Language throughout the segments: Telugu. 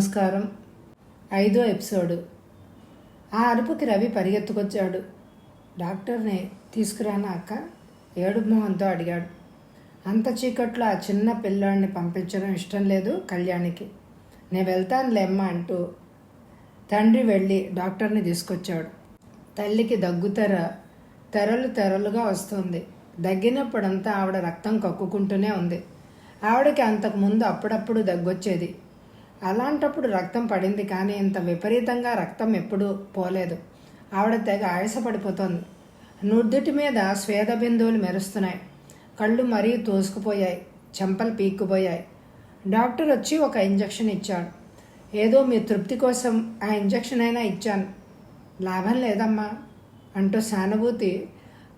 నమస్కారం. ఐదో ఎపిసోడ్. ఆ అరుపుకి రవి పరిగెత్తుకొచ్చాడు. డాక్టర్ని తీసుకురానా అక్క? ఏడు మొహంతో అడిగాడు. అంత చీకట్లో ఆ చిన్న పిల్లాడిని పంపించడం ఇష్టం లేదు కళ్యాణికి. నేను వెళ్తానులేమ్మా అంటూ తండ్రి వెళ్ళి డాక్టర్ని తీసుకొచ్చాడు. తల్లికి దగ్గుతెర తెరలు తెరలుగా వస్తుంది. దగ్గినప్పుడంతా ఆవిడ రక్తం కక్కుకుంటూనే ఉంది. ఆవిడకి అంతకుముందు అప్పుడప్పుడు దగ్గొచ్చేది. అలాంటప్పుడు రక్తం పడింది కానీ ఇంత విపరీతంగా రక్తం ఎప్పుడూ పోలేదు. ఆవిడ తెగ ఆయాసపడిపోతోంది. నుదుటి మీద స్వేద బిందువులు మెరుస్తున్నాయి. కళ్ళు మరీ తోసుకుపోయాయి. చెంపలు పీక్కుపోయాయి. డాక్టర్ వచ్చి ఒక ఇంజెక్షన్ ఇచ్చాడు. ఏదో మీ తృప్తి కోసం ఆ ఇంజెక్షన్ అయినా ఇచ్చాను. లాభం లేదమ్మా అంటూ సానుభూతి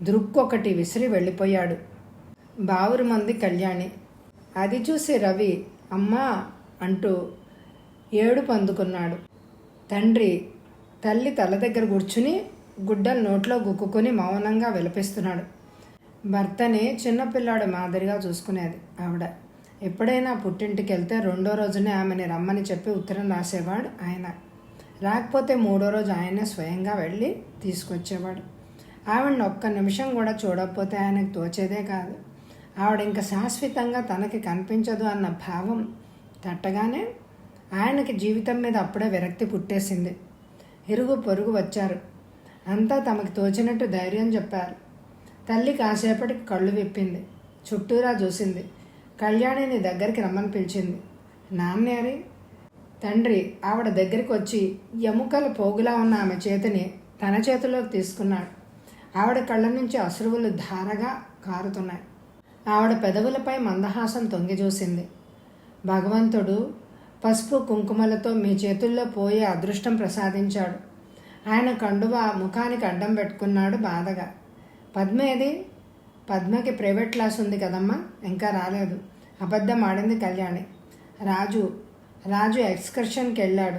దృక్కొకటి విసిరి వెళ్ళిపోయాడు. బావురు మంది కళ్యాణి. అది చూసి రవి అమ్మా అంటూ ఏడుపు అందుకున్నాడు. తండ్రి తల్లి తల దగ్గర కూర్చుని గుడ్డలు నోట్లో గుక్కుకొని మౌనంగా విలపిస్తున్నాడు. భర్తని చిన్నపిల్లాడు మాదిరిగా చూసుకునేది ఆవిడ. ఎప్పుడైనా పుట్టింటికి వెళ్తే రెండో రోజునే ఆమెని రమ్మని చెప్పి ఉత్తరం రాసేవాడు ఆయన. రాకపోతే మూడో రోజు ఆయనే స్వయంగా వెళ్ళి తీసుకొచ్చేవాడు. ఆవిడని ఒక్క నిమిషం కూడా చూడకపోతే ఆయనకు తోచేదే కాదు. ఆవిడ ఇంకా శాశ్వతంగా తనకి కనిపించదు అన్న భావం తట్టగానే ఆయనకి జీవితం మీద అప్పుడే విరక్తి పుట్టేసింది. ఇరుగు పొరుగు వచ్చారు. అంతా తమకు తోచినట్టు ధైర్యం చెప్పారు. తల్లి కాసేపటికి కళ్ళు విప్పింది. చుట్టూరా చూసింది. కళ్యాణిని దగ్గరికి రమ్మని పిలిచింది. నాన్నేరి తండ్రి ఆవిడ దగ్గరికి వచ్చి ఎముకల పోగులా ఉన్న ఆమె చేతిని తన చేతిలోకి తీసుకున్నాడు. ఆవిడ కళ్ళ నుంచి అశ్రువులు ధారగా కారుతున్నాయి. ఆవిడ పెదవులపై మందహాసం తొంగి చూసింది. భగవంతుడు పసుపు కుంకుమలతో మీ చేతుల్లో పోయే అదృష్టం ప్రసాదించాడు. ఆయన కండువ ముఖానికి అడ్డం పెట్టుకున్నాడు బాధగా. పద్మ ఏది పద్మకి ప్రైవేట్ క్లాస్ ఉంది కదమ్మా ఇంకా రాలేదు. అబద్ధం ఆడింది కళ్యాణి. రాజు రాజు ఎక్స్కర్షన్కి వెళ్ళాడు.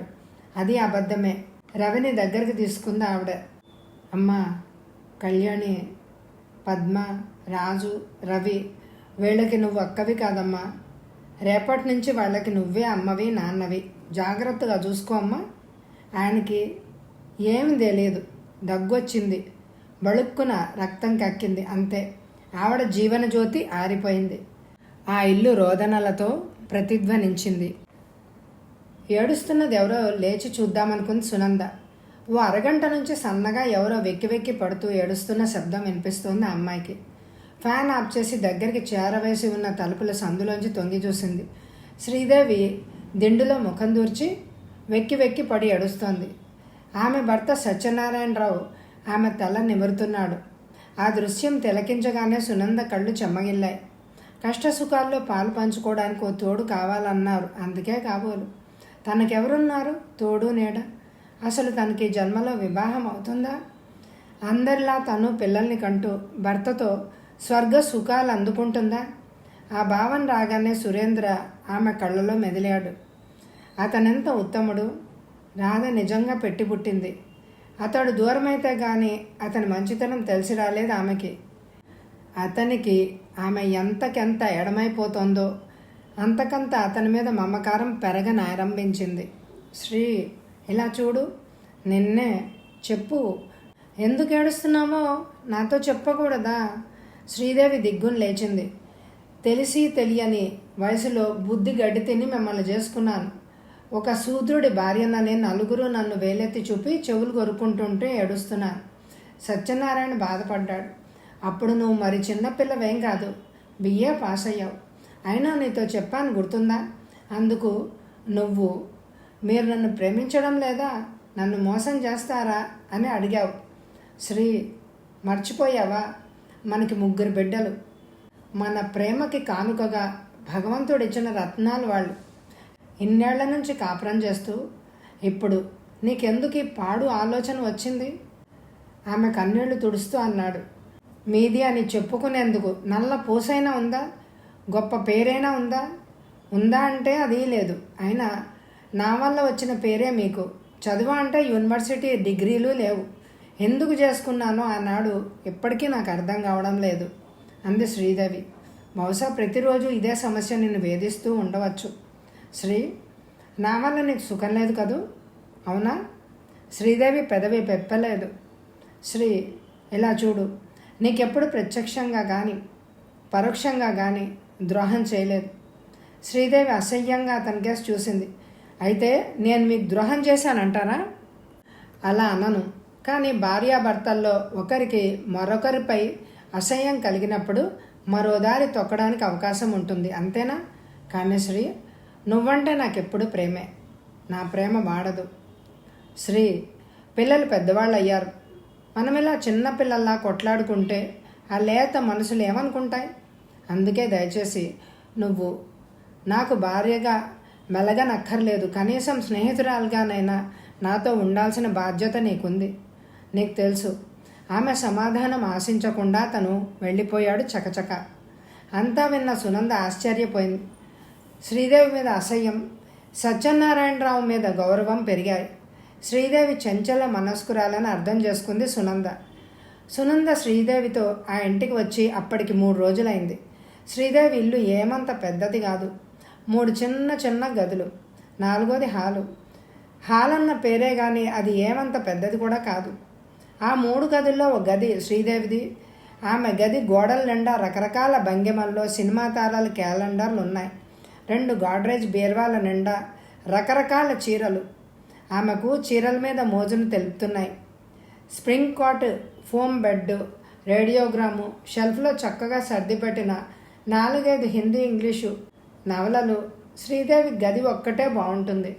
అది అబద్ధమే. రవిని దగ్గరికి తీసుకుంది ఆవిడ. అమ్మా కళ్యాణి పద్మ రాజు రవి వీళ్ళకి నువ్వు అక్కవి కాదమ్మా. రేపటి నుంచి వాళ్ళకి నువ్వే అమ్మవి నాన్నవి. జాగ్రత్తగా చూసుకో అమ్మా. ఆయనకి ఏమి తెలియదు. దగ్గొచ్చింది. బళుక్కున రక్తం కక్కింది. అంతే. ఆవిడ జీవన జ్యోతి ఆరిపోయింది. ఆ ఇల్లు రోదనలతో ప్రతిధ్వనించింది. ఏడుస్తున్నది ఎవరో లేచి చూద్దామనుకుంది సునంద. ఓ అరగంట నుంచి సన్నగా ఎవరో వెక్కి వెక్కి పడుతూ ఏడుస్తున్న శబ్దం వినిపిస్తోంది ఆ అమ్మాయికి. ఫ్యాన్ ఆఫ్ చేసి దగ్గరికి చేరవేసి ఉన్న తలుపుల సందులోంచి తొంగి చూసింది. శ్రీదేవి దిండులో ముఖం దూర్చి వెక్కి వెక్కి పడి ఏడుస్తోంది. ఆమె భర్త సత్యనారాయణరావు ఆమె తల నిమురుతున్నాడు. ఆ దృశ్యం తిలకించగానే సునంద కళ్ళు చెమ్మగిల్లాయి కష్టసుఖాల్లో పాలు పంచుకోవడానికి ఓ తోడు కావాలన్నారు. అందుకే కాబోలు. తనకెవరున్నారు? తోడు నీడ. అసలు తనకి జన్మలో వివాహం అవుతుందా? అందరిలా తను పిల్లల్ని కంటూ భర్తతో స్వర్గ సుఖాలు అందుకుంటుందా? ఆ భావన రాగానే సురేంద్ర ఆమె కళ్ళలో మెదిలాడు. అతనెంత ఉత్తముడు? రాధ నిజంగా పెట్టి పుట్టింది. అతడు దూరమైతే కానీ అతని మంచితనం తెలిసి రాలేదు ఆమెకి. అతనికి ఆమె ఎంతకెంత ఎడమైపోతుందో అంతకంత అతని మీద మమకారం పెరగనారంభించింది శ్రీ ఇలా చూడు నిన్నే చెప్పు. ఎందుకు ఏడుస్తున్నామో నాతో చెప్పకూడదా? శ్రీదేవి దిగ్గును లేచింది. తెలిసి తెలియని వయసులో బుద్ధి గడ్డి తిని మిమ్మల్ని చేసుకున్నాను. ఒక శూద్రుడి భార్యనని నలుగురు నన్ను వేలెత్తి చూపి చెవులు కొరుక్కుంటుంటే ఏడుస్తున్నాను. సత్యనారాయణ బాధపడ్డాడు. అప్పుడు నువ్వు మరి చిన్నపిల్లవేం కాదు. బిఏ పాస్ అయ్యావు. అయినా నీతో చెప్పాను గుర్తుందా? అందుకు నువ్వు మీరు నన్ను ప్రేమించడం లేదా? నన్ను మోసం చేస్తారా? అని అడిగావు. శ్రీ మర్చిపోయావా? మనకి ముగ్గురు బిడ్డలు. మన ప్రేమకి కానుకగా భగవంతుడిచ్చిన రత్నాలు వాళ్ళు. ఇన్నేళ్ళ నుంచి కాపురం చేస్తూ ఇప్పుడు నీకెందుకు ఈ పాడు ఆలోచన వచ్చింది? ఆమె కన్నీళ్ళు తుడుస్తూ అన్నాడు. మీది అని చెప్పుకునేందుకు నల్ల పూసైనా ఉందా? గొప్ప పేరైనా ఉందా? ఉందా అంటే అది లేదు. అయినా నా వల్ల వచ్చిన పేరే మీకు. చదువు అంటే యూనివర్సిటీ డిగ్రీలు లేవు. ఎందుకు చేసుకున్నానో ఆనాడు ఇప్పటికీ నాకు అర్థం కావడం లేదు అంది శ్రీదేవి. బహుశా ప్రతిరోజు ఇదే సమస్య నిన్ను వేధిస్తూ ఉండవచ్చు. శ్రీ నా వల్ల నీకు సుఖం లేదు కదూ? అవునా? శ్రీదేవి పెదవి పెప్పలేదు. శ్రీ ఇలా చూడు నీకెప్పుడు ప్రత్యక్షంగా కానీ పరోక్షంగా కానీ ద్రోహం చేయలేదు. శ్రీదేవి అసహ్యంగా అతని కేసు చూసింది. అయితే నేను మీకు ద్రోహం చేశానంటారా అలా అనను. కానీ భార్యాభర్తల్లో ఒకరికి మరొకరిపై అసహ్యం కలిగినప్పుడు మరో దారి తొక్కడానికి అవకాశం ఉంటుంది అంతేనా? కానీ శ్రీ నువ్వంటే నాకెప్పుడు ప్రేమే. నా ప్రేమ వాడదు. శ్రీ పిల్లలు పెద్దవాళ్ళు అయ్యారు మనం ఇలా చిన్న పిల్లల్లా కొట్లాడుకుంటే ఆ లేత మనసులు ఏమనుకుంటాయి? అందుకే దయచేసి నువ్వు నాకు భార్యగా మెలగనక్కర్లేదు. కనీసం స్నేహితురాలుగానైనా నాతో ఉండాల్సిన బాధ్యత నీకుంది. నీకు తెలుసు. ఆమె సమాధానం ఆశించకుండా తను వెళ్ళిపోయాడు చకచక. అంతా విన్న సునంద ఆశ్చర్యపోయింది. శ్రీదేవి మీద అసహ్యం సత్యనారాయణరావు మీద గౌరవం పెరిగాయి. శ్రీదేవి చంచల మనస్కురాలని అర్థం చేసుకుంది సునంద. సునంద శ్రీదేవితో ఆ ఇంటికి వచ్చి అప్పటికి మూడు రోజులైంది. శ్రీదేవి ఇల్లు ఏమంత పెద్దది కాదు. మూడు చిన్న చిన్న గదులు నాలుగోది హాలు. హాల్ అన్న పేరే కానీ అది ఏమంత పెద్దది కూడా కాదు. ఆ మూడు గదుల్లో ఒక గది శ్రీదేవిది. ఆమె గది గోడల నిండా రకరకాల భంగిమల్లో సినిమా తారాల క్యాలెండర్లు ఉన్నాయి. రెండు గాడ్రేజ్ బీర్వాల నిండా రకరకాల చీరలు. ఆమెకు చీరల మీద మోజును తెలుపుతున్నాయి. Spring cot foam bed radiogram షెల్ఫ్లో చక్కగా సర్దిపెట్టిన నాలుగైదు హిందీ ఇంగ్లీషు నవలలు శ్రీదేవి గది ఒక్కటే బాగుంటుంది.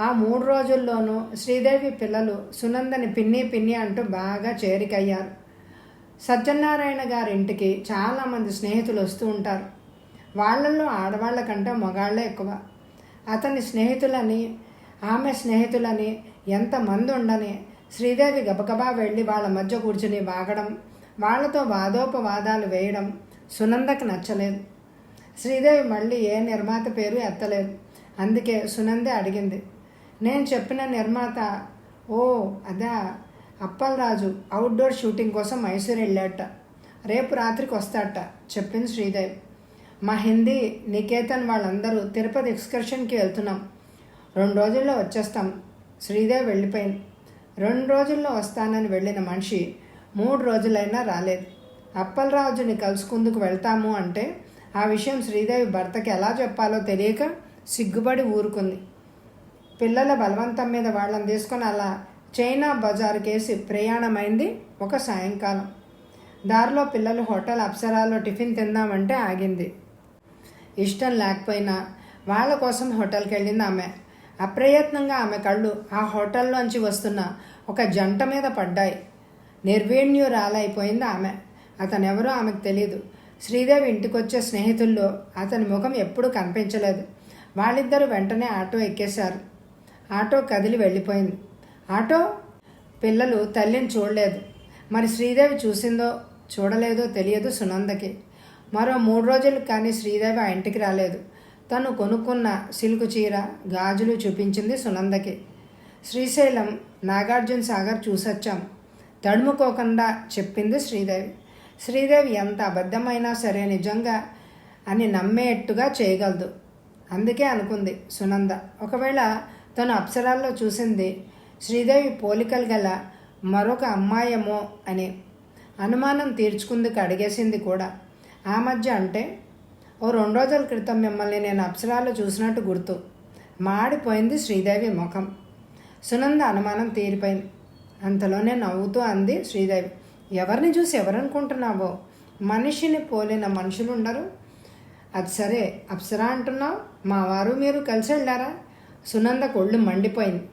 ఆ మూడు రోజుల్లోనూ శ్రీదేవి పిల్లలు సునందని పిన్ని పిన్ని అంటూ బాగా చేరికయ్యారు. సత్యనారాయణ గారి ఇంటికి చాలామంది స్నేహితులు వస్తూ ఉంటారు. వాళ్ళల్లో ఆడవాళ్ళ కంటే మగాళ్ళే ఎక్కువ. అతని స్నేహితులని ఆమె స్నేహితులని ఎంతమంది ఉండని శ్రీదేవి గబగబా వెళ్ళి వాళ్ళ మధ్య కూర్చుని వాగడం వాళ్ళతో వాదోపవాదాలు వేయడం సునందకి నచ్చలేదు. శ్రీదేవి మళ్ళీ ఏ నిర్మాత పేరు ఎత్తలేదు. అందుకే సునందే అడిగింది నేను చెప్పిన నిర్మాత ఓ అదా అప్పలరాజు అవుట్డోర్ షూటింగ్ కోసం మైసూర్ వెళ్ళాట. రేపు రాత్రికి వస్తాట చెప్పింది శ్రీదేవి. మా హిందీ నికేతన్ వాళ్ళందరూ తిరుపతి ఎక్స్కర్షన్కి వెళ్తున్నాం. రెండు రోజుల్లో వచ్చేస్తాం. శ్రీదేవి వెళ్ళిపోయింది. రెండు రోజుల్లో వస్తానని వెళ్ళిన మనిషి మూడు రోజులైనా రాలేదు. అప్పలరాజుని కలుసుకుందుకు వెళ్తాము అంటే ఆ విషయం శ్రీదేవి భర్తకి ఎలా చెప్పాలో తెలియక సిగ్గుపడి ఊరుకుంది. పిల్లల బలవంతం మీద వాళ్ళని తీసుకొని అలా చైనా బజారుకేసి ప్రయాణమైంది ఒక సాయంకాలం. దారిలో పిల్లలు హోటల్ అప్సరాలో టిఫిన్ తిందామంటే ఆగింది. ఇష్టం లేకపోయినా వాళ్ళ కోసం హోటల్కి వెళ్ళింది ఆమె. అప్రయత్నంగా ఆమె కళ్ళు ఆ హోటల్లోంచి వస్తున్న ఒక జంట మీద పడ్డాయి. నిర్వీణ్యురాలైపోయింది ఆమె. అతనెవరో ఆమెకు తెలియదు శ్రీదేవి ఇంటికొచ్చే స్నేహితుల్లో అతని ముఖం ఎప్పుడూ కనిపించలేదు. వాళ్ళిద్దరూ వెంటనే ఆటో ఎక్కేశారు. ఆటో కదిలి వెళ్ళిపోయింది. ఆటో పిల్లలు తల్లిని చూడలేదు. మరి శ్రీదేవి చూసిందో చూడలేదో తెలియదు సునందకి. మరో మూడు రోజులు కానీ శ్రీదేవి ఆ ఇంటికి రాలేదు. తను కొనుక్కున్న సిల్క్ చీర గాజులు చూపించింది సునందకి. శ్రీశైలం నాగార్జున సాగర్ చూసొచ్చాం. తడుముకోకుండా చెప్పింది శ్రీదేవి. శ్రీదేవి ఎంత అబద్ధమైనా సరే నిజంగా అని నమ్మేట్టుగా చేయగలదు. అందుకే అనుకుంది సునంద. ఒకవేళ తను అప్సరాల్లో చూసింది శ్రీదేవి పోలికలు గల మరొక అమ్మాయేమో అని అనుమానం తీర్చుకుందుకు అడిగేసింది కూడా. ఆ మధ్య అంటే ఓ రెండు రోజుల క్రితం మిమ్మల్ని నేను అప్సరాల్లో చూసినట్టు గుర్తు. మాడిపోయింది శ్రీదేవి ముఖం. సునంద అనుమానం తీరిపోయింది. అంతలోనే నవ్వుతూ అంది శ్రీదేవి ఎవరిని చూసి ఎవరనుకుంటున్నావో? మనిషిని పోలిన మనుషులు ఉండరు అది సరే అప్సరా అంటున్నావు. మా వారు మీరు కలిసి వెళ్ళారా సునంద కొళ్ళు మండిపోయింది.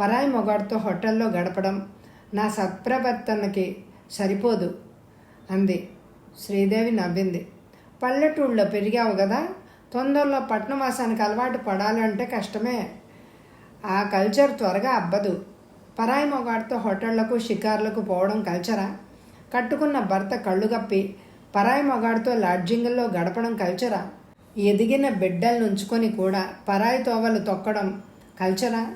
పరాయి మొగాడితో హోటల్లో గడపడం నా సత్ప్రవర్తనకి సరిపోదు అంది. శ్రీదేవి నవ్వింది. పల్లెటూళ్ళలో పెరిగావు కదా తొందరలో పట్నవాసానికి అలవాటు పడాలంటే కష్టమే. ఆ కల్చర్ త్వరగా అబ్బదు. పరాయి మొగాడితో హోటళ్ళకు షికార్లకు పోవడం కల్చరా? కట్టుకున్న భర్త కళ్ళు కప్పి పరాయి మొగాడితో లాడ్జింగుల్లో గడపడం కల్చరా? ఎదిగిన బిడ్డలను ఉంచుకొని కూడా పరాయి తోవలు తొక్కడం కల్చరా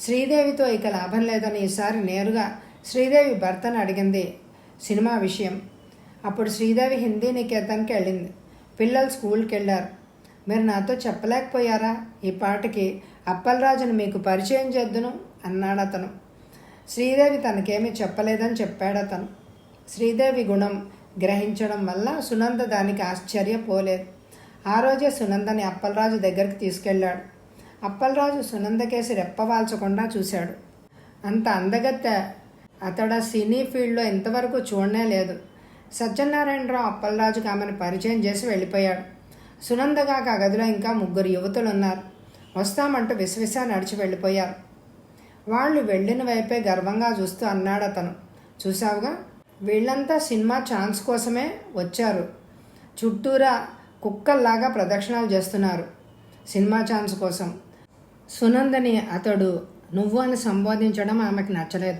శ్రీదేవితో ఇక లాభం లేదని ఈసారి నేరుగా శ్రీదేవి భర్తను అడిగింది సినిమా విషయం. అప్పుడు శ్రీదేవి హిందీ నికేతన్కి వెళ్ళింది. పిల్లలు స్కూల్కి వెళ్ళారు. మీరు నాతో చెప్పలేకపోయారా? ఈ పాటకి అప్పలరాజును మీకు పరిచయం చేద్దును అన్నాడు అతను శ్రీదేవి తనకేమీ చెప్పలేదని చెప్పాడు అతను శ్రీదేవి గుణం గ్రహించడం వల్ల సునంద దానికి ఆశ్చర్యపోలేదు. ఆ రోజే సునందని అప్పలరాజు దగ్గరికి తీసుకెళ్ళాడు. అప్పలరాజు సునంద కేసి రెప్పవాల్చకుండా చూశాడు. అంత అందగత్తె అతడ సినీ ఫీల్డ్లో ఇంతవరకు చూడనే లేదు. సత్యనారాయణరావు అప్పలరాజుకి ఆమెను పరిచయం చేసి వెళ్ళిపోయాడు. సునందగాక ఆ గదిలో ఇంకా ముగ్గురు యువతులు ఉన్నారు వస్తామంటూ విసవిసా నడిచి వెళ్ళిపోయారు. వాళ్ళు వెళ్ళిన వైపే గర్వంగా చూస్తూ అన్నాడు అతను చూసావుగా వీళ్ళంతా సినిమా ఛాన్స్ కోసమే వచ్చారు. చుట్టూరా కుక్కల్లాగా ప్రదక్షిణాలు చేస్తున్నారు. సినిమా ఛాన్స్ కోసం. సునందని అతడు నువ్వు అని సంబోధించడం ఆమెకు నచ్చలేదు.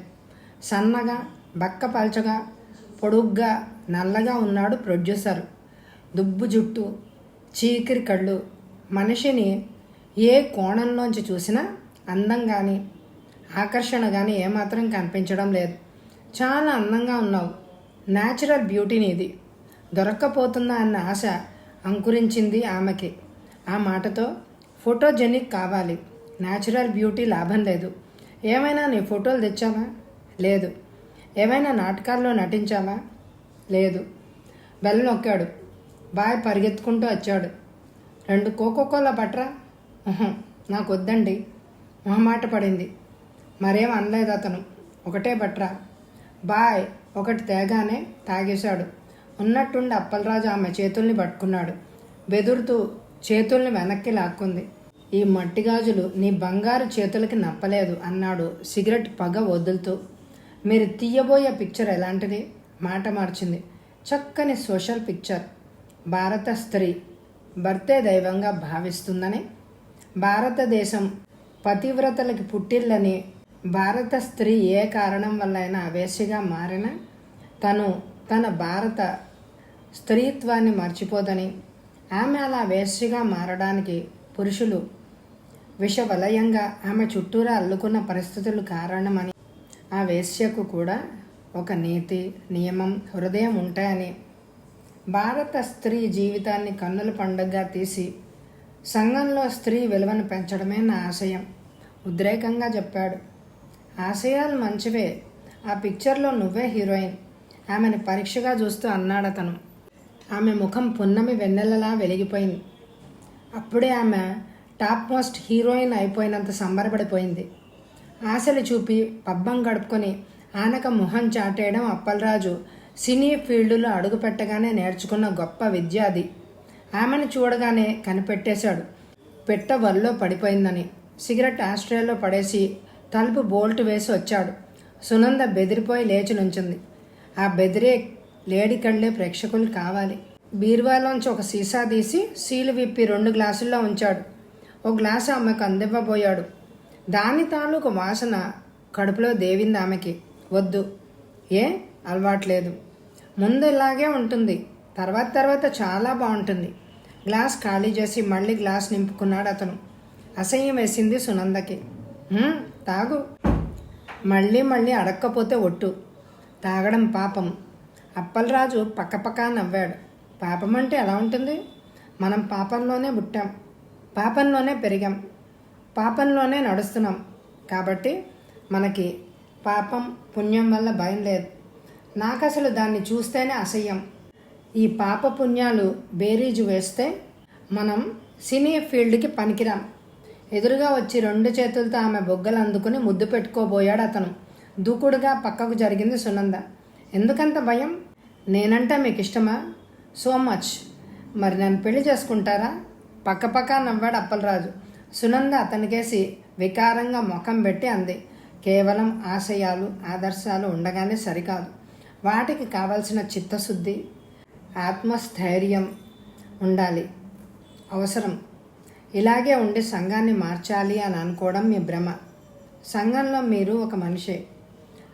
సన్నగా బక్క పల్చగా పొడుగ్గా నల్లగా ఉన్నాడు ప్రొడ్యూసర్. దుబ్బు జుట్టు చీకిరి కళ్ళు. మనిషిని ఏ కోణంలోంచి చూసినా అందం కానీ ఆకర్షణ కానీ ఏమాత్రం కనిపించడం లేదు. చాలా అందంగా ఉన్నావు. న్యాచురల్ బ్యూటీని ఇది. దొరక్కపోతుందా అన్న ఆశ అంకురించింది ఆమెకి. ఆ మాటతో ఫోటోజెనిక్ కావాలి. న్యాచురల్ బ్యూటీ లాభం లేదు. ఏమైనా నీ ఫోటోలు తెచ్చావా? లేదు. ఏమైనా నాటకాల్లో నటించావా? లేదు. బెల్ల నొక్కాడు. బాయ్ పరిగెత్తుకుంటూ వచ్చాడు. రెండు కోకో కోలా పట్రా? ఉహుం, నాకు వద్దండి మొహమాట పడింది. మరేం అనలేదు అతను ఒకటే బట్రా బాయ్. ఒకటి తేగానే తాగేశాడు. ఉన్నట్టుండి అప్పలరాజు ఆమె చేతుల్ని పట్టుకున్నాడు. బెదురుతూ చేతుల్ని వెనక్కి లాక్కుంది. ఈ మట్టి గాజులు నీ బంగారు చేతులకి నప్పలేదు అన్నాడు సిగరెట్ పగ వదులుతూ. మీరు తీయబోయే పిక్చర్ ఎలాంటిది? మాట మార్చింది. చక్కని సోషల్ పిక్చర్. భారత స్త్రీ భర్తే దైవంగా భావిస్తుందని. భారతదేశం పతివ్రతలకి పుట్టిల్లని భారత స్త్రీ ఏ కారణం వల్లైనా వేశ్యగా మారిన తను తన భారత స్త్రీత్వాన్ని మర్చిపోదని ఆమె అలా వేశ్యగా మారడానికి పురుషులు విషవలయంగా ఆమె చుట్టూరా అల్లుకున్న పరిస్థితులు కారణమని ఆ వేశ్యకు కూడా ఒక నీతి నియమం హృదయం ఉంటాయని భారత స్త్రీ జీవితాన్ని కన్నుల పండుగగా తీసి సంఘంలో స్త్రీ విలువను పెంచడమే నా ఆశయం. ఉద్రేకంగా చెప్పాడు. ఆశయాలు మంచివే. ఆ పిక్చర్లో నువ్వే హీరోయిన్. ఆమెను పరీక్షగా చూస్తూ అన్నాడు అతను ఆమె ముఖం పున్నమి వెన్నెలలా వెలిగిపోయింది. అప్పుడే ఆమె టాప్ మోస్ట్ హీరోయిన్ అయిపోయినంత సంబరపడిపోయింది. ఆశలు చూపి పబ్బం గడుపుకొని ఆనక మొహం చాటేయడం అప్పలరాజు సినీ ఫీల్డ్లో అడుగుపెట్టగానే నేర్చుకున్న గొప్ప విద్య అది. ఆమెను చూడగానే కనిపెట్టేశాడు. పెట్ట వల్లో పడిపోయిందని సిగరెట్ ఆస్ట్రేలో పడేసి తలుపు బోల్ట్ వేసి వచ్చాడు. సునంద బెదిరిపోయి లేచి నుంచుంది. ఆ బెదిరే లేడి కళ్ళే ప్రేక్షకులు కావాలి. బీరువాలోంచి ఒక సీసా తీసి సీలు విప్పి రెండు గ్లాసుల్లో ఉంచాడు. ఓ గ్లాసు ఆమెకు అందివ్వబోయాడు. దాని తాలూకు వాసన కడుపులో దేవింది ఆమెకి. వద్దు. ఏ? అలవాట్లేదు. ముందు ఇలాగే ఉంటుంది. తర్వాత తర్వాత చాలా బాగుంటుంది. గ్లాస్ ఖాళీ చేసి మళ్ళీ గ్లాస్ నింపుకున్నాడు అతను. అసహ్యం వేసింది సునందకి. తాగు. మళ్ళీ మళ్ళీ అడక్కపోతే ఒట్టు. తాగడం పాపం. అప్పలరాజు పక్కపక్క నవ్వాడు. పాపం అంటే ఎలా ఉంటుంది? మనం పాపంలోనే పుట్టాం. పాపంలోనే పెరిగాం. పాపంలోనే నడుస్తున్నాం. కాబట్టి మనకి పాపం పుణ్యం వల్ల భయం లేదు. నాకు అసలు దాన్ని చూస్తేనే అసహ్యం. ఈ పాప పుణ్యాలు బేరీజు వేస్తే మనం సినీ ఫీల్డ్కి పనికిరాం. ఎదురుగా వచ్చి రెండు చేతులతో ఆమె బొగ్గలు అందుకుని ముద్దు పెట్టుకోబోయాడు అతను దూకుడుగా పక్కకు జరిగింది సునంద. ఎందుకంత భయం? నేనంటే మీకు ఇష్టమా సో మచ్. మరి నన్ను పెళ్ళి చేసుకుంటారా? పక్కపక్క నవ్వాడు అప్పలరాజు. సునంద అతనికేసి వికారంగా ముఖం పెట్టి అంది. కేవలం ఆశయాలు ఆదర్శాలు ఉండగానే సరికాదు. వాటికి కావలసిన చిత్తశుద్ధి ఆత్మస్థైర్యం ఉండాలి. అవసరం. ఇలాగే ఉండి సంఘాన్ని మార్చాలి అని అనుకోవడం మీ భ్రమ. సంఘంలో మీరు ఒక మనిషే.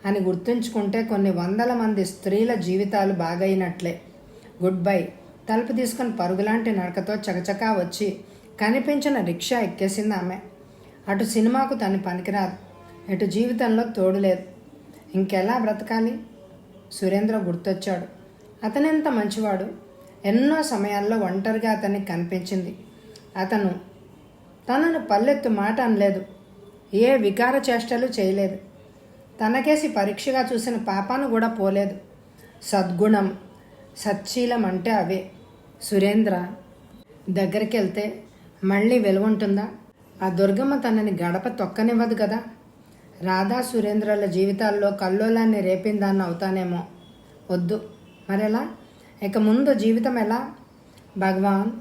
అని గుర్తుంచుకుంటే కొన్ని వందల మంది స్త్రీల జీవితాలు బాగైనట్లే. Good bye. తలుపు తీసుకుని పరుగులాంటి నడకతో చకచకా వచ్చి కనిపించిన రిక్షా ఎక్కేసింది ఆమె. అటు సినిమాకు తను పనికిరాదు. ఇటు జీవితంలో తోడు లేదు. ఇంకెలా బ్రతకాలి? సురేంద్ర గుర్తొచ్చాడు. అతనెంత మంచివాడు? ఎన్నో సమయాల్లో ఒంటరిగా అతనికి కనిపించింది. అతను తనను పల్లెత్తు మాట అనలేదు. ఏ వికార చేష్టలు చేయలేదు. తనకేసి పరీక్షగా చూసిన పాపాను కూడా పోలేదు. సద్గుణం సచ్చీలం అంటే అవే. సురేంద్ర దగ్గరికి వెళ్తే మళ్ళీ వెలుగుంటుందా? ఆ దుర్గమ్మ తనని గడప తొక్కనివ్వదు కదా? రాధా సురేంద్రల జీవితాల్లో కల్లోలాన్ని రేపిందాన్ని అవుతానేమో. వద్దు. మరెలా? ఇక ముందు జీవితం ఎలా? భగవాన్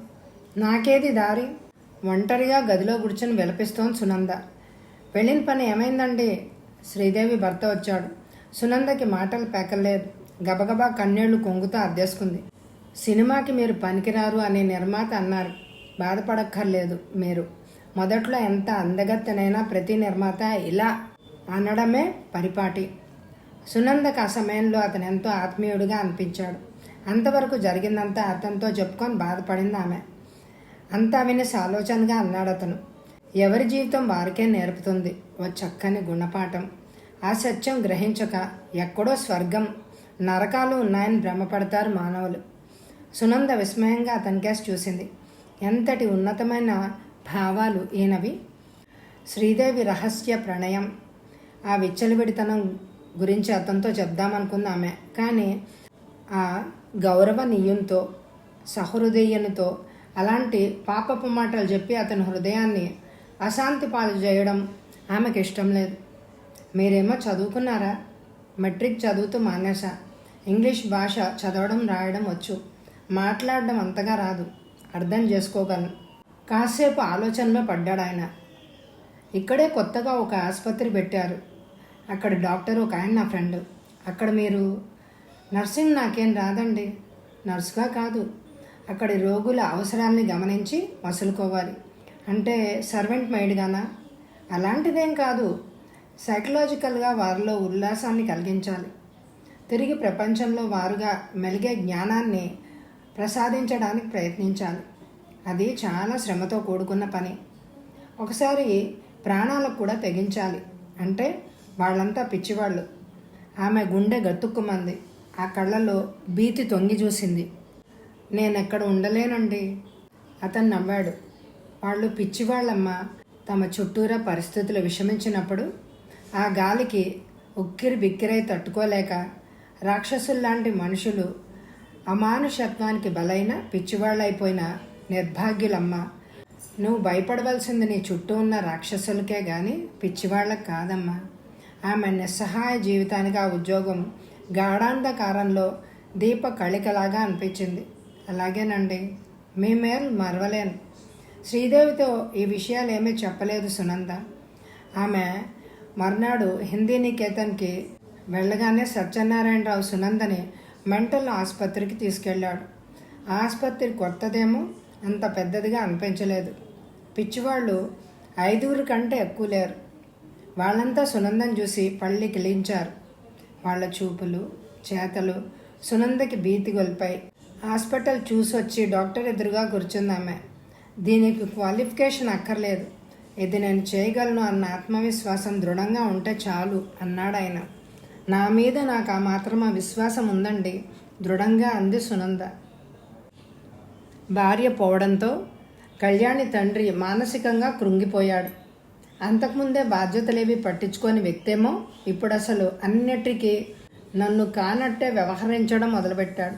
నాకేది దారి? ఒంటరిగా గదిలో కూర్చొని విలపిస్తోంది సునంద. వెళ్ళిన పని ఏమైందండి? శ్రీదేవి భర్త వచ్చాడు. సునందకి మాటలు పెకలేదు. గబగబా కన్నీళ్ళు కొంగుతూ అద్దేసుకుంది. సినిమాకి మీరు పనికిరారు అనే నిర్మాత అన్నారు. బాధపడక్కర్లేదు మీరు. మొదట్లో ఎంత అందగత్తెనైనా ప్రతి నిర్మాత ఇలా అనడమే పరిపాటి. సునందకు ఆ సమయంలో అతను ఎంతో ఆత్మీయుడిగా అనిపించాడు. అంతవరకు జరిగిందంతా అతనితో చెప్పుకొని బాధపడింది ఆమె. అంతా వినేసి ఆలోచనగా అన్నాడు అతను ఎవరి జీవితం వారికే నేర్పుతుంది ఓ చక్కని గుణపాఠం. ఆ సత్యం గ్రహించక ఎక్కడో స్వర్గం నరకాలు ఉన్నాయని భ్రమపడతారు మానవులు. సునంద విస్మయంగా అతనికేసి చూసింది. ఎంతటి ఉన్నతమైన భావాలు ఈయనవి? శ్రీదేవి రహస్య ప్రణయం. ఆ విచ్చలవిడితనం గురించి అతనితో చెప్దామనుకుంది ఆమె. కానీ ఆ గౌరవనీయంతో సహృదయునితో అలాంటి పాపపు మాటలు చెప్పి అతని హృదయాన్ని అశాంతి పాలు చేయడం ఆమెకి ఇష్టం లేదు. మీరేమో చదువుకున్నారా? మెట్రిక్ చదువుతూ మానేసా ఇంగ్లీష్ భాష చదవడం రాయడం వచ్చు. మాట్లాడడం అంతగా రాదు. అర్థం చేసుకోగలను. కాసేపు ఆలోచనలో పడ్డాడు ఆయన. ఇక్కడే కొత్తగా ఒక ఆసుపత్రి పెట్టారు. అక్కడ డాక్టర్ ఒక ఆయన నా ఫ్రెండ్. అక్కడ మీరు నర్సింగ్ నాకేం రాదండి. నర్సుగా కాదు. అక్కడి రోగుల అవసరాన్ని గమనించి వసులుకోవాలి అంటే సర్వెంట్ మైడ్గానా అలాంటిదేం కాదు. సైకలాజికల్గా వారిలో ఉల్లాసాన్ని కలిగించాలి. తిరిగి ప్రపంచంలో వారుగా మెలిగే జ్ఞానాన్ని ప్రసాదించడానికి ప్రయత్నించాలి. అది చాలా శ్రమతో కూడుకున్న పని. ఒకసారి ప్రాణాలకు కూడా తెగించాలి. అంటే వాళ్ళంతా పిచ్చివాళ్ళు. ఆమె గుండె గతుక్కుమంది. ఆ కళ్ళలో భీతి తొంగి చూసింది. నేనెక్కడ ఉండలేనండి? అతను నవ్వాడు. వాళ్ళు పిచ్చివాళ్ళమ్మ తమ చుట్టూరా పరిస్థితులు విషమించినప్పుడు ఆ గాలికి ఉక్కిరి బిక్కిరై తట్టుకోలేక రాక్షసుల్లాంటి మనుషులు అమానుషత్వానికి బలైన పిచ్చివాళ్ళైపోయిన నిర్భాగ్యులమ్మ నువ్వు భయపడవలసింది నీ చుట్టూ ఉన్న రాక్షసులకే కానీ పిచ్చివాళ్ళకి కాదమ్మా. ఆమె నిస్సహాయ జీవితానికి ఆ ఉద్యోగం గాఢాంధకారంలో దీప కళికలాగా అనిపించింది. అలాగేనండి. మీ మేలు మరవలేను. శ్రీదేవితో ఈ విషయాలు ఏమీ చెప్పలేదు సునంద. ఆమె మర్నాడు హిందీ నికేతన్కి వెళ్ళగానే సత్యనారాయణరావు సునందని మెంటల్ ఆసుపత్రికి తీసుకెళ్ళాడు. ఆసుపత్రి కొత్తదేమో అంత పెద్దదిగా అనిపించలేదు. పిచ్చివాళ్ళు ఐదుగురు కంటే ఎక్కువ లేరు. వాళ్ళంతా సునందని చూసి పళ్ళి కిలించారు వాళ్ళ చూపులు చేతలు సునందకి భీతి గొల్పాయి హాస్పిటల్ చూసొచ్చి డాక్టర్ ఎదురుగా కూర్చుంది ఆమె. దీనికి క్వాలిఫికేషన్ అక్కర్లేదు. ఇది నేను చేయగలను అన్న ఆత్మవిశ్వాసం దృఢంగా ఉంటే చాలు అన్నాడు ఆయన నా మీద నాకు ఆ మాత్రం ఆ విశ్వాసం ఉందండి. దృఢంగా అంది సునంద. భార్య పోవడంతో కళ్యాణి తండ్రి మానసికంగా కృంగిపోయాడు. అంతకుముందే బాధ్యతలేవి పట్టించుకొని వ్యక్తేమో ఇప్పుడు అసలు అన్నిటికీ నన్ను కానట్టే వ్యవహరించడం మొదలుపెట్టాడు.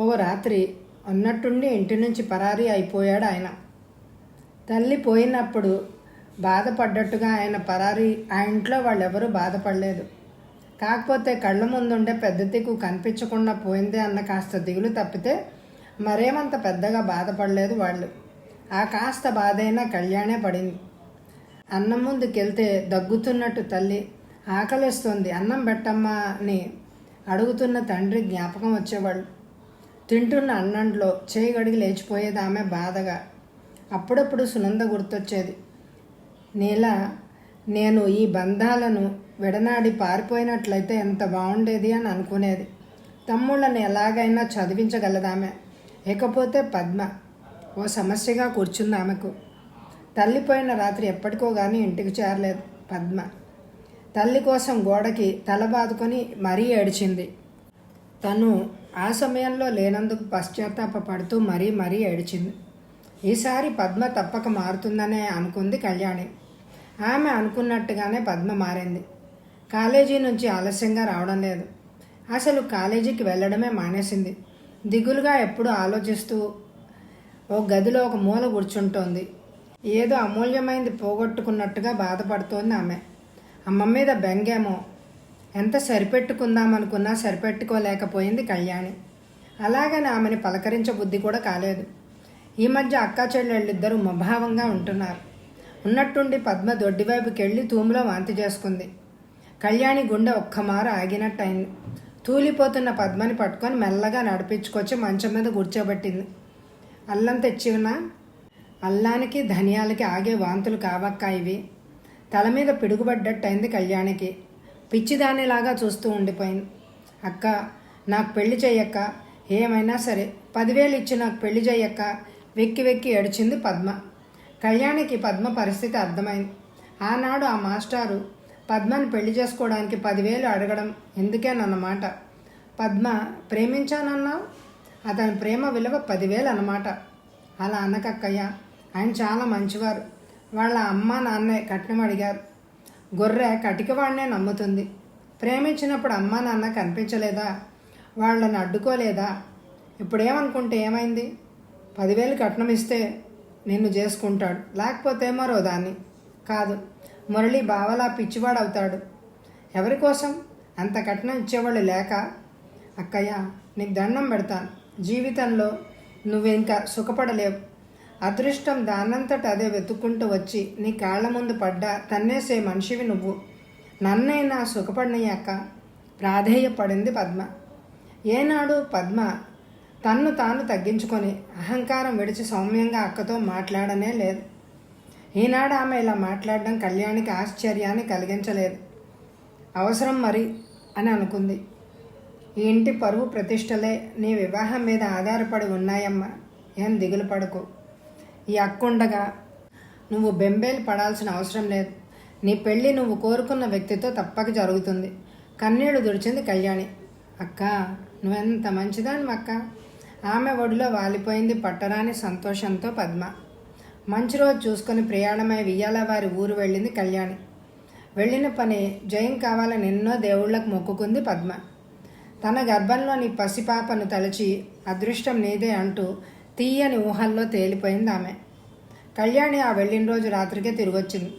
ఓ రాత్రి ఉన్నట్టుండి ఇంటి నుంచి పరారీ అయిపోయాడు ఆయన తల్లి పోయినప్పుడు బాధపడ్డట్టుగా ఆయన పరారి ఆ ఇంట్లో వాళ్ళెవరూ బాధపడలేదు. కాకపోతే కళ్ళ ముందుండే పెద్ద దిక్కు కనిపించకుండా పోయింది అన్న కాస్త దిగులు తప్పితే మరేమంత పెద్దగా బాధపడలేదు వాళ్ళు. ఆ కాస్త బాధైనా కళ్యాణే పడింది. అన్నం ముందుకెళ్తే దగ్గుతున్నట్టు తల్లి ఆకలిస్తుంది. అన్నం పెట్టమ్మా అని అడుగుతున్న తండ్రి జ్ఞాపకం వచ్చేవాళ్ళు. తింటున్న అన్నంలో చేయి గడిగి లేచిపోయేది ఆమె బాధగా. అప్పుడప్పుడు సునంద గుర్తొచ్చేది. నేల నేను ఈ బంధాలను విడనాడి పారిపోయినట్లయితే ఎంత బాగుండేది అని అనుకునేది. తమ్ముళ్ళని ఎలాగైనా చదివించగలదామె. ఇకపోతే పద్మ ఓ సమస్యగా కూర్చుంది ఆమెకు. తల్లిపోయిన రాత్రి ఎప్పటికో కానీ ఇంటికి చేరలేదు పద్మ. తల్లి కోసం గోడకి తల బాదుకొని మరీ ఏడిచింది. తను ఆ సమయంలో లేనందుకు పశ్చాత్తాప పడుతూ మరీ మరీ ఏడిచింది. ఈసారి పద్మ తప్పక మారుతుందనే అనుకుంది కళ్యాణి. ఆమె అనుకున్నట్టుగానే పద్మ మారింది. కాలేజీ నుంచి ఆలస్యంగా రావడం లేదు. అసలు కాలేజీకి వెళ్ళడమే మానేసింది. దిగులుగా ఎప్పుడూ ఆలోచిస్తూ ఓ గదిలో ఒక మూల కూర్చుంటోంది. ఏదో అమూల్యమైంది పోగొట్టుకున్నట్టుగా బాధపడుతోంది ఆమె. అమ్మ మీద బెంగేమో. ఎంత సరిపెట్టుకుందామనుకున్నా సరిపెట్టుకోలేకపోయింది కళ్యాణి. అలాగని ఆమెని పలకరించ బుద్ధి కూడా కాలేదు. ఈ మధ్య అక్క చెల్లెళ్ళిద్దరూ మభావంగా ఉంటున్నారు. ఉన్నట్టుండి పద్మ దొడ్డివైపుకి వెళ్ళి తూములో వాంతి చేసుకుంది. కళ్యాణి గుండె ఒక్కమారు ఆగినట్టయింది. తూలిపోతున్న పద్మని పట్టుకొని మెల్లగా నడిపించుకొచ్చి మంచం మీద కూర్చోబెట్టింది. అల్లం తెచ్చివునా? అల్లానికి ధనియాలకి ఆగే వాంతులు కావక్క ఇవి? తల మీద పిడుగుపడ్డట్టయింది కళ్యాణికి. పిచ్చిదానిలాగా చూస్తూ ఉండిపోయింది. అక్క నాకు పెళ్ళి చెయ్యక్క? ఏమైనా సరే పదివేలు ఇచ్చి నాకు పెళ్ళి చెయ్యక్క? వెక్కి వెక్కి ఏడిచింది పద్మ. కళ్యాణికి పద్మ పరిస్థితి అర్థమైంది. ఆనాడు ఆ మాస్టారు పద్మని పెళ్ళి చేసుకోవడానికి పదివేలు అడగడం ఎందుకేనన్నమాట? పద్మ ప్రేమించానన్నావు? అతని ప్రేమ విలువ పదివేలు అన్నమాట అలా అన్నకక్కయ్య. ఆయన చాలా మంచివారు. వాళ్ళ అమ్మ నాన్నే కట్నం అడిగారు. గొర్రె కటికవాడినే నమ్ముతుంది. ప్రేమించినప్పుడు అమ్మా నాన్న కనిపించలేదా? వాళ్ళని అడ్డుకోలేదా? ఇప్పుడేమనుకుంటే ఏమైంది? పదివేలు కట్నం ఇస్తే నిన్ను చేసుకుంటాడు. లేకపోతే మరో దాన్ని. కాదు మురళి బావలా పిచ్చివాడు అవుతాడు ఎవరి కోసం? అంత కట్నం ఇచ్చేవాళ్ళు లేక? అక్కయ్య నీకు దండం పెడతాను జీవితంలో నువ్వు ఇంకా సుఖపడలేవు. అదృష్టం దానంతట అదే వెతుక్కుంటూ వచ్చి నీ కాళ్ళ ముందు పడ్డా తన్నేసే మనిషివి నువ్వు. నన్నైనా సుఖపడినయ్యాక ప్రాధేయపడింది పద్మ. ఏనాడు పద్మ తన్ను తాను తగ్గించుకొని అహంకారం విడిచి సౌమ్యంగా అక్కతో మాట్లాడనే లేదు. ఈనాడు ఆమె ఇలా మాట్లాడడం కళ్యాణికి ఆశ్చర్యాన్ని కలిగించలేదు. అవసరం మరి అని అనుకుంది. ఈ ఇంటి పరువు ప్రతిష్టలే నీ వివాహం మీద ఆధారపడి ఉన్నాయమ్మా. ఏం దిగులు పడకు. ఈ అక్కుండగా నువ్వు బెంబేలు పడాల్సిన అవసరం లేదు. నీ పెళ్ళి నువ్వు కోరుకున్న వ్యక్తితో తప్పక జరుగుతుంది. కన్నీళ్ళు దుడిచింది కళ్యాణి. అక్క నువ్వెంత మంచిదాన్ని అక్క ఆమె ఒడిలో వాలిపోయింది పట్టరాని సంతోషంతో పద్మ. మంచి రోజు చూసుకొని ప్రయాణమై వియ్యాల వారి ఊరు వెళ్ళింది కళ్యాణి. వెళ్ళిన పని జయం కావాలని ఎన్నో దేవుళ్ళకు మొక్కుకుంది పద్మ. తన గర్భంలోని పసిపాపను తలచి అదృష్టం నీదే అంటూ తీయని ఊహల్లో తేలిపోయింది ఆమె. కళ్యాణి ఆ వెళ్ళిన రోజు రాత్రికే తిరిగొచ్చింది.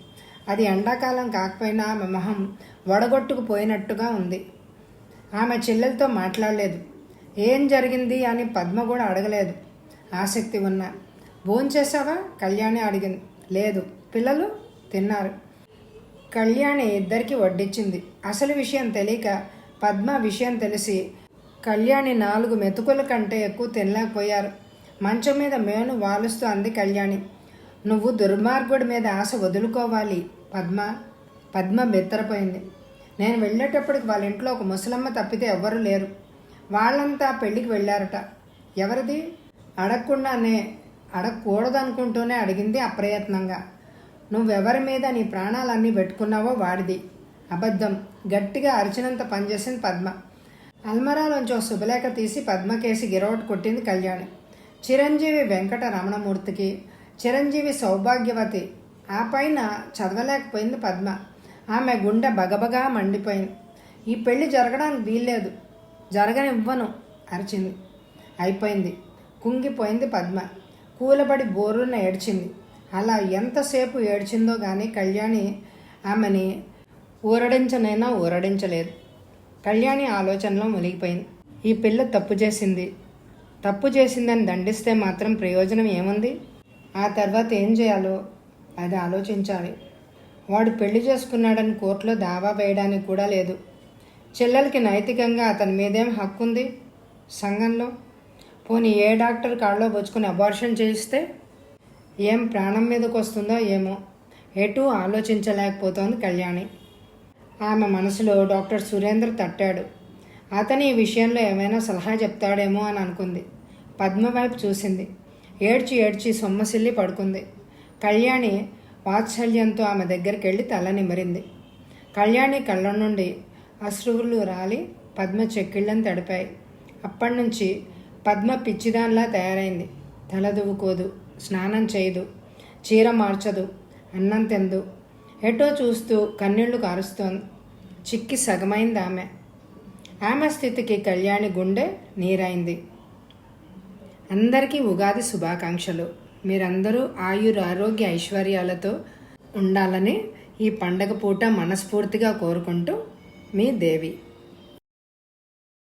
అది ఎండాకాలం కాకపోయినా ఆమె మొహం వడగొట్టుకుపోయినట్టుగా ఉంది. ఆమె చెల్లెలతో మాట్లాడలేదు. ఏం జరిగింది అని పద్మ కూడా అడగలేదు. ఆసక్తి ఉన్నా భోంచేసావా కళ్యాణి అడిగింది. లేదు పిల్లలు తిన్నారు. కళ్యాణి ఇద్దరికి వడ్డించింది అసలు విషయం తెలియక పద్మ విషయం తెలిసి కళ్యాణి నాలుగు మెతుకుల కంటే ఎక్కువ తినలేకపోయారు. మంచం మీద మేను వాలుస్తూ అంది కళ్యాణి. నువ్వు దుర్మార్గుడి మీద ఆశ వదులుకోవాలి పద్మ. పద్మ బెత్తరపోయింది. నేను వెళ్ళేటప్పటికి వాళ్ళ ఇంట్లో ఒక ముసలమ్మ తప్పితే ఎవ్వరూ లేరు. వాళ్ళంతా పెళ్ళికి వెళ్ళారట. ఎవరిది? అడగకుండానే అడగకూడదనుకుంటూనే అడిగింది అప్రయత్నంగా. నువ్వెవరి మీద నీ ప్రాణాలన్నీ పెట్టుకున్నావో వాడిది. అబద్ధం. గట్టిగా అరిచినంత పనిచేసింది పద్మ. అల్మరాలోంచి ఓ శుభలేఖ తీసి పద్మకేసి గిరవట్ కొట్టింది కళ్యాణి. చిరంజీవి వెంకట రమణమూర్తికి చిరంజీవి సౌభాగ్యవతి. ఆ పైన చదవలేకపోయింది పద్మ. ఆమె గుండె బగబగా మండిపోయింది. ఈ పెళ్ళి జరగడానికి వీల్లేదు. జరగనివ్వను అరిచింది. అయిపోయింది. కుంగిపోయింది పద్మ. కూలబడి బోరున ఏడ్చింది. అలా ఎంతసేపు ఏడ్చిందో కానీ కళ్యాణి ఆమెని ఊరడించనైనా ఊరడించలేదు. కళ్యాణి ఆలోచనలో మునిగిపోయింది. ఈ పిల్ల తప్పు చేసింది. తప్పు చేసిందని దండిస్తే మాత్రం ప్రయోజనం ఏముంది? ఆ తర్వాత ఏం చేయాలో అది ఆలోచించాలి. వాడు పెళ్ళి చేసుకున్నాడని కోర్టులో దావా వేయడానికి కూడా లేదు. చెల్లెలకి నైతికంగా అతని మీదేం హక్కు ఉంది సంఘంలో? పోనీ ఏ డాక్టర్ కాళ్ళలో పుచ్చుకొని అబార్షన్ చేయిస్తే ఏం ప్రాణం మీదకి వస్తుందో ఏమో? ఎటూ ఆలోచించలేకపోతోంది కళ్యాణి. ఆమె మనసులో డాక్టర్ సురేంద్ర తట్టాడు. అతని ఈ విషయంలో ఏమైనా సలహా చెప్తాడేమో అని అనుకుంది. పద్మ వైపు చూసింది. ఏడ్చి ఏడ్చి సొమ్మసిల్లి పడుకుంది. కళ్యాణి వాత్సల్యంతో ఆమె దగ్గరికి వెళ్ళి తల నిమరింది. కళ్యాణి కళ్ళ నుండి అశ్రువులు రాలి పద్మ చెక్కిళ్ళని తడిపాయి. అప్పటి నుంచి పద్మ పిచ్చిదానిలా తయారైంది. తల దువ్వుకోదు స్నానం చేయదు చీర మార్చదు అన్నం తిందు ఎటో చూస్తూ కన్నీళ్ళు కారుస్తోంది. చిక్కి సగమైంది ఆమె. ఆమె స్థితికి కళ్యాణి గుండె నీరైంది. అందరికీ ఉగాది శుభాకాంక్షలు. మీరందరూ ఆయుర ఆరోగ్య ఐశ్వర్యాలతో ఉండాలని ఈ పండగ పూట మనస్ఫూర్తిగా కోరుకుంటూ మీ దేవి